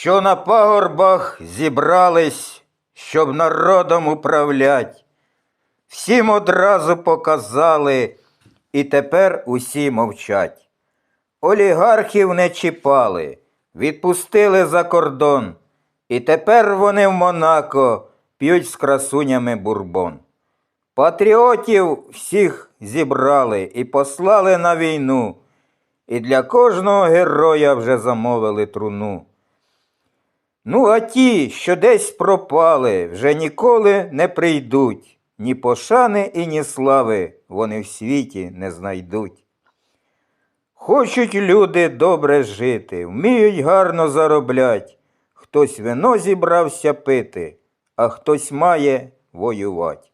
що на пагорбах зібрались, щоб народом управлять. Всім одразу показали, і тепер усі мовчать. Олігархів не чіпали, відпустили за кордон, і тепер вони в Монако п'ють з красунями бурбон. Патріотів всіх зібрали і послали на війну, і для кожного героя вже замовили труну. Ну, а ті, що десь пропали, вже ніколи не прийдуть, ні пошани і ні слави вони в світі не знайдуть. Хочуть люди добре жити, вміють гарно зароблять. Хтось вино зібрався пити, а хтось має воювати.